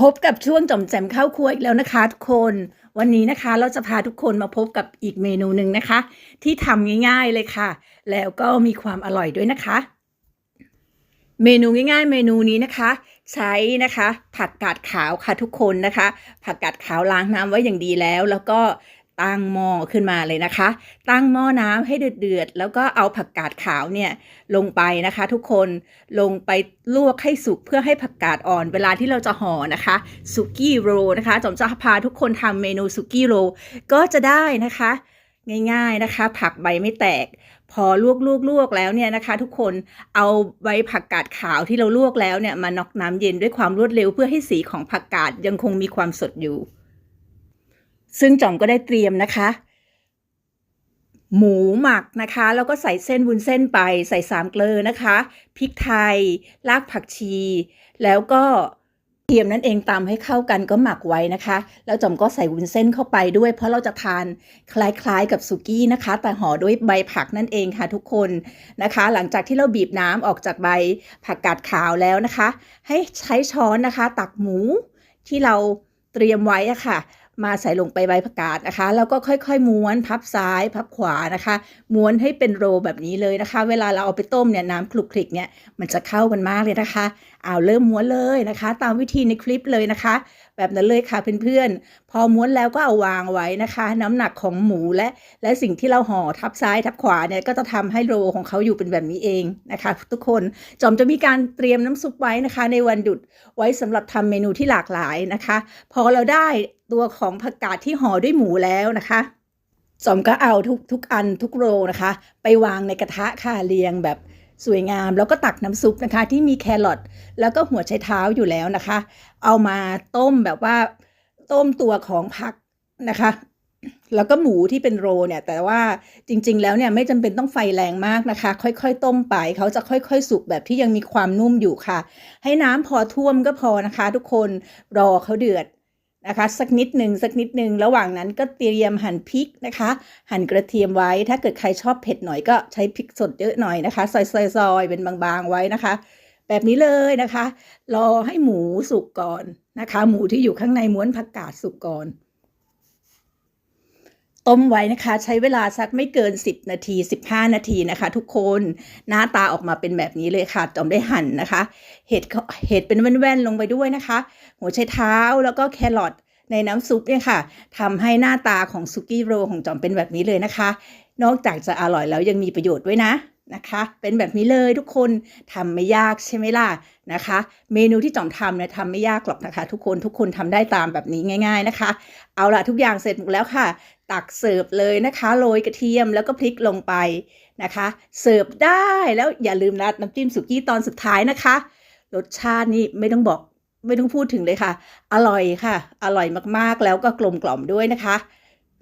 พบกับช่วงจอมแจมข้าวครัวอีกแล้วนะคะทุกคน วันนี้นะคะเราจะพาทุกคนมาพบกับอีกเมนูหนึ่งนะคะ ที่ทำง่ายๆเลยค่ะ แล้วก็มีความอร่อยด้วยนะคะ เมนูง่าย ๆ เมนูนี้นะคะ ใช้นะคะ ผักกาดขาวค่ะทุกคนนะคะ ผักกาดขาวล้างน้ำไว้อย่างดีแล้ว แล้วก็ ตั้งหม้อขึ้นมาเลยนะคะ ตั้งหม้อน้ำให้เดือดๆ แล้วก็เอาผักกาดขาวเนี่ยลงไปนะคะ ทุกคน ลงไปลวกให้สุกเพื่อให้ผักกาดอ่อน เวลาที่เราจะห่อนะคะสุกี้โรนะคะจอมจะพาทุกคนทำเมนูสุกี้โรก็จะได้นะคะ ง่ายๆนะคะ ผักใบไม่แตก พอลวกลวกลวกแล้วเนี่ยนะคะ ทุกคนเอาใบผักกาดขาวที่เราลวกแล้วเนี่ยมาน็อกน้ำเย็นด้วยความรวดเร็วเพื่อให้สีของผักกาดยังคงมีความสดอยู่ ซึ่งจอมก็ได้เตรียมนะคะ หมูหมักนะคะ แล้วก็ใส่เส้นวุ้นเส้นไปใส่สามเกลือนะคะพริกไทยรากผักชี แล้วก็เทียมนั่นเองตำให้เข้ากันก็หมักไว้นะคะ แล้วจอมก็ใส่วุ้นเส้นเข้าไปด้วย เพราะเราจะทานคล้ายๆกับสุกี้นะคะ แต่ห่อด้วยใบผักนั่นเองค่ะทุกคนนะคะ หลังจากที่เราบีบน้ำออกจากใบผักกาดขาวแล้วนะคะ ให้ใช้ช้อนนะคะ ตักหมูที่เราเตรียมไว้อะค่ะ มาใส่ลงไปใบผักกาดนะคะ แล้วก็ค่อยๆ ม้วนพับซ้ายพับขวานะคะ ม้วนให้เป็นโรแบบนี้เลยนะคะ เวลาเราเอาไปต้มเนี่ยน้ำคลุกคลิกเนี่ยมันจะเข้ากันมากเลยนะคะเอาเริ่มม้วนเลยนะคะ ตามวิธีในคลิปเลยนะคะ แบบนั้นเลยค่ะเพื่อนๆ พอม้วนแล้วก็เอาวางไว้นะคะ น้ำหนักของหมูและและสิ่งที่เราห่อทับซ้ายทับขวาเนี่ยก็จะทำให้โรของเขาอยู่เป็นแบบนี้เองนะคะ ทุกคนจอมจะมีการเตรียมน้ำซุปไว้นะคะ ในวันหยุดไว้สำหรับทำเมนูที่หลากหลายนะคะ พอเราได้ตัวของผักกาดที่ห่อด้วยหมูแล้วนะคะจอมก็เอาทุกทุกอันทุกโรนะคะ ไปวางในกระทะค่ะเรียงแบบสวยงามแล้วก็ตักน้ำซุปนะคะ ที่มีแครอทแล้วก็หัวไชเท้าอยู่แล้วนะคะ เอามาต้มแบบว่า ต้มตัวของผักนะคะ แล้วก็หมูที่เป็นโรเนี่ย แต่ว่าจริง ๆ แล้วเนี่ยไม่จำเป็นต้องไฟแรงมากนะคะ ค่อย ๆ ต้มไปเขาจะค่อย ๆ สุกแบบที่ยังมีความนุ่มอยู่ค่ะ ให้น้ำพอท่วมก็พอนะคะ ทุกคนรอเขาเดือดนะคะสักนิดหนึ่งสักนิดหนึ่งระหว่างนั้นก็เตรียมหั่นพริกนะคะ หั่นกระเทียมไว้ถ้าเกิดใครชอบเผ็ดหน่อยก็ใช้พริกสดเยอะหน่อยนะคะ ซอยๆๆเป็นบางๆไว้นะคะ แบบนี้เลยนะคะ รอให้หมูสุกก่อนนะคะ หมูที่อยู่ข้างในม้วนผักกาดสุกก่อนต้มไว้นะคะ ใช้เวลาสักไม่เกิน 10 นาที 15 นาทีนะคะ ทุกคนหน้าตาออกมาเป็นแบบนี้เลยค่ะจอมได้หั่นนะคะ เห็ดเห็ดเป็นแว่นๆลงไปด้วยนะคะ หัวไชเท้าแล้วก็แครอทในน้ำซุปเนี่ยค่ะทำให้หน้าตาของซุกี้โรของจอมเป็นแบบนี้เลยนะคะ นอกจากจะอร่อยแล้วยังมีประโยชน์ด้วยนะ นะคะ เป็นแบบนี้เลยทุกคนทำไม่ยากใช่ไหมล่ะนะคะ เมนูที่จอมทำเนี่ยทำไม่ยากหรอกนะคะ ทุกคนทุกคนทำได้ตามแบบนี้ง่าย ๆนะคะ เอาละทุกอย่างเสร็จหมดแล้วค่ะ ตักเสิร์ฟเลยนะคะโรยกระเทียมแล้วก็พริกลงไปนะคะ เสิร์ฟได้แล้วอย่าลืมราดน้ำจิ้มสุกี้ตอนสุดท้ายนะคะ รสชาตินี่ไม่ต้องบอกไม่ต้องพูดถึงเลยค่ะ อร่อยค่ะ อร่อยมากๆแล้วก็กลมกล่อมด้วยนะคะ